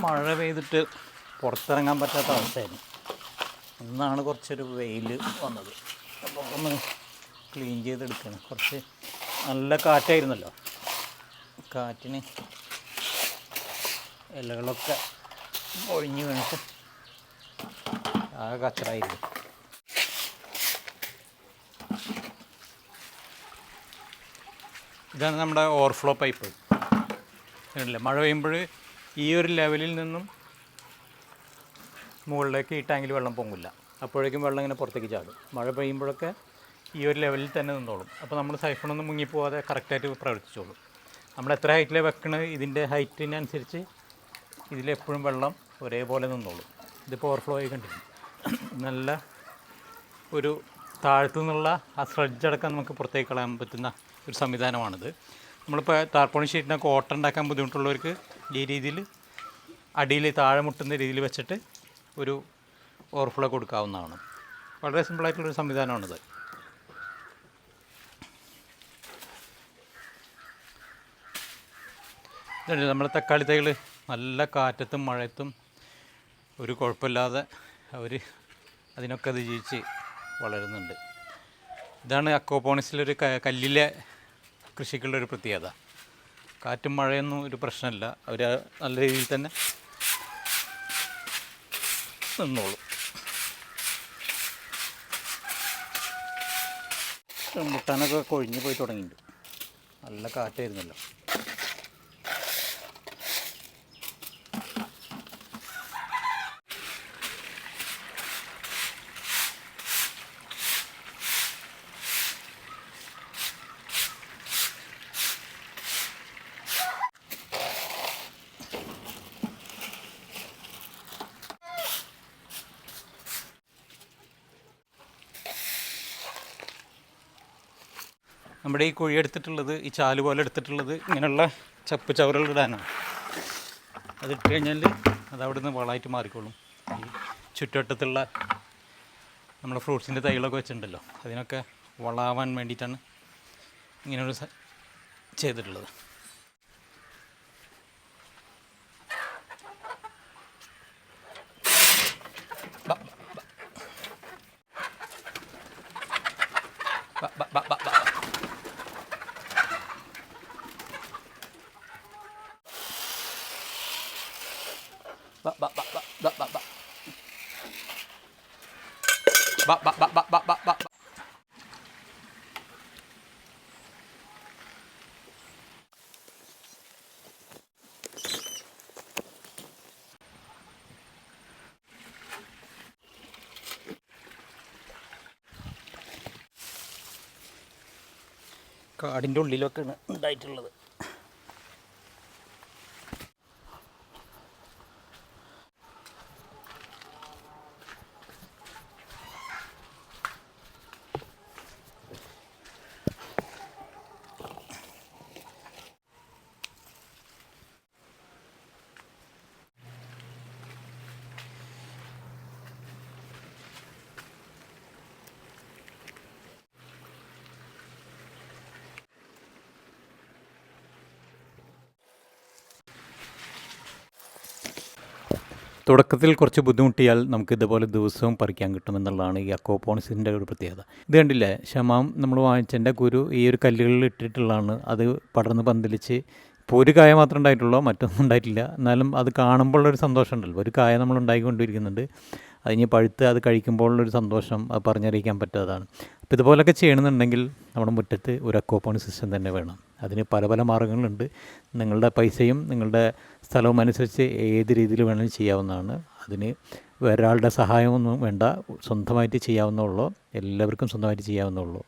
മഴ പെയ്തിട്ട് പുറത്തിറങ്ങാൻ പറ്റാത്ത അവസ്ഥയായിരുന്നു. ഇന്നാണ് കുറച്ചൊരു വെയിൽ വന്നത്. അപ്പോൾ ഒന്ന് ക്ലീൻ ചെയ്തെടുക്കണം. കുറച്ച് നല്ല കാറ്റായിരുന്നല്ലോ. കാറ്റിന് ഇലകളൊക്കെ ഒഴിഞ്ഞു വീണിട്ട് ആകെ കച്ചറായിരുന്നു. ഇതാണ് നമ്മുടെ ഓവർഫ്ലോ പൈപ്പ്. മഴ പെയ്യുമ്പോൾ ഈ ഒരു ലെവലിൽ നിന്നും മുകളിലേക്ക് ഈ ടാങ്കിൽ വെള്ളം പൊങ്ങില്ല അപ്പോഴേക്കും വെള്ളം ഇങ്ങനെ പുറത്തേക്ക് ചാടും. മഴ പെയ്യുമ്പോഴൊക്കെ ഈ ഒരു ലെവലിൽ തന്നെ നിന്നോളും. അപ്പോൾ നമ്മൾ സൈഫണൊന്നും മുങ്ങിപ്പോവാതെ കറക്റ്റായിട്ട് പ്രവർത്തിച്ചോളും. നമ്മൾ എത്ര ഹൈറ്റിലെ വെക്കണത് ഇതിന്റെ ഹൈറ്റിനനുസരിച്ച് ഇതിലെപ്പോഴും വെള്ളം ഒരേപോലെ നിന്നോളും. ഇതിപ്പോൾ ഓവർഫ്ലോ ആയി കണ്ടിരിക്കും നല്ല ഒരു താഴത്തു നിന്നുള്ള ആ സ്ട്രെഡ്ജടക്കം നമുക്ക് പുറത്തേക്ക് കളയാൻ പറ്റുന്ന ഒരു സംവിധാനമാണിത്. നമ്മളിപ്പോൾ താർപ്പോണി ഷീറ്റിനൊക്കെ ഓട്ടം ഉണ്ടാക്കാൻ ബുദ്ധിമുട്ടുള്ളവർക്ക് ഈ രീതിയിൽ അടിയിൽ താഴെ മുട്ടുന്ന രീതിയിൽ വെച്ചിട്ട് ഒരു ഓവർഫ്ലോ കൊടുക്കാവുന്നതാണ്. വളരെ സിമ്പിളായിട്ടുള്ളൊരു സംവിധാനമാണിത്. നമ്മുടെ തക്കാളി തൈകൾ നല്ല കാറ്റത്തും മഴയത്തും ഒരു കുഴപ്പമില്ലാതെ അവർ അതിനൊക്കെ അതിജീവിച്ച് വളരുന്നുണ്ട്. ഇതാണ് അക്കോപോണിസിലൊരു ക- കല്ലിലെ കൃഷിക്കുള്ളൊരു പ്രത്യേകത. കാറ്റും മഴയൊന്നും ഒരു പ്രശ്നമില്ല. അവർ നല്ല രീതിയിൽ തന്നെ നിന്നോളും. മുട്ടാനൊക്കെ കൊഴിഞ്ഞു പോയി തുടങ്ങിയിട്ടുണ്ട്. നല്ല കാറ്റായിരുന്നല്ലോ. നമ്മുടെ ഈ കുഴി എടുത്തിട്ടുള്ളത് ഈ ചാൽ പോലെ എടുത്തിട്ടുള്ളത് ഇങ്ങനെയുള്ള ചപ്പ് ചവറുകൾ ഇടാനാണ്. അതിട്ട് കഴിഞ്ഞാൽ അത് അവിടെ നിന്ന് വളമായിട്ട് മാറിക്കോളും. ഈ ചുറ്റുവട്ടത്തുള്ള നമ്മുടെ ഫ്രൂട്ട്സിന്റെ തൈകളൊക്കെ വെച്ചിട്ടുണ്ടല്ലോ അതിനൊക്കെ വളാവാൻ വേണ്ടിയിട്ടാണ് ഇങ്ങനെയൊരു ചെയ്തിട്ടുള്ളത്. Ba ba ba ba ba ba ba. Ba ba ba ba ba ba ba. കാടിന്റെ ഉള്ളിലൊക്കെയാണ് ഉണ്ടായിട്ടുള്ളത് തുടക്കത്തിൽ കുറച്ച് ബുദ്ധിമുട്ടിയാൽ നമുക്ക് ഇതുപോലെ ദിവസവും പറിക്കാൻ കിട്ടുമെന്നുള്ളതാണ് ഈ അക്കോപോണിസിന്റെ ഒരു പ്രത്യേകത. ഇത് കണ്ടില്ലേ? ക്ഷമാം നമ്മൾ വാങ്ങിച്ചതിന്റെ കുരു ഈ ഒരു കല്ലുകളിൽ ഇട്ടിട്ടുള്ളതാണ്. അത് പടർന്ന് പന്തലിച്ച് ഇപ്പോൾ ഒരു കായ മാത്രമേ ഉണ്ടായിട്ടുള്ളൂ മറ്റൊന്നും ഉണ്ടായിട്ടില്ല. എന്നാലും അത് കാണുമ്പോഴുള്ളൊരു സന്തോഷം ഉണ്ടല്ലോ ഒരു കായ നമ്മൾ ഉണ്ടായിക്കൊണ്ടിരിക്കുന്നുണ്ട്. അതിന് പഴുത്ത് അത് കഴിക്കുമ്പോഴുള്ളൊരു സന്തോഷം അത് പറഞ്ഞറിയിക്കാൻ പറ്റാത്തതാണ്. അപ്പോൾ ഇതുപോലൊക്കെ ചെയ്യണമെന്നുണ്ടെങ്കിൽ നമ്മുടെ മുറ്റത്ത് ഒരു അക്കോപോണി സിസ്റ്റം തന്നെ വേണം. അതിന് പല പല മാർഗങ്ങളുണ്ട്. നിങ്ങളുടെ പൈസയും നിങ്ങളുടെ സ്ഥലവും അനുസരിച്ച് ഏത് രീതിയിൽ വേണമെങ്കിലും ചെയ്യാവുന്നതാണ്. അതിന് വേറൊരാളുടെ സഹായമൊന്നും വേണ്ട. സ്വന്തമായിട്ട് ചെയ്യാവുന്നുള്ളൂ എല്ലാവർക്കും സ്വന്തമായിട്ട് ചെയ്യാവുന്നുള്ളൂ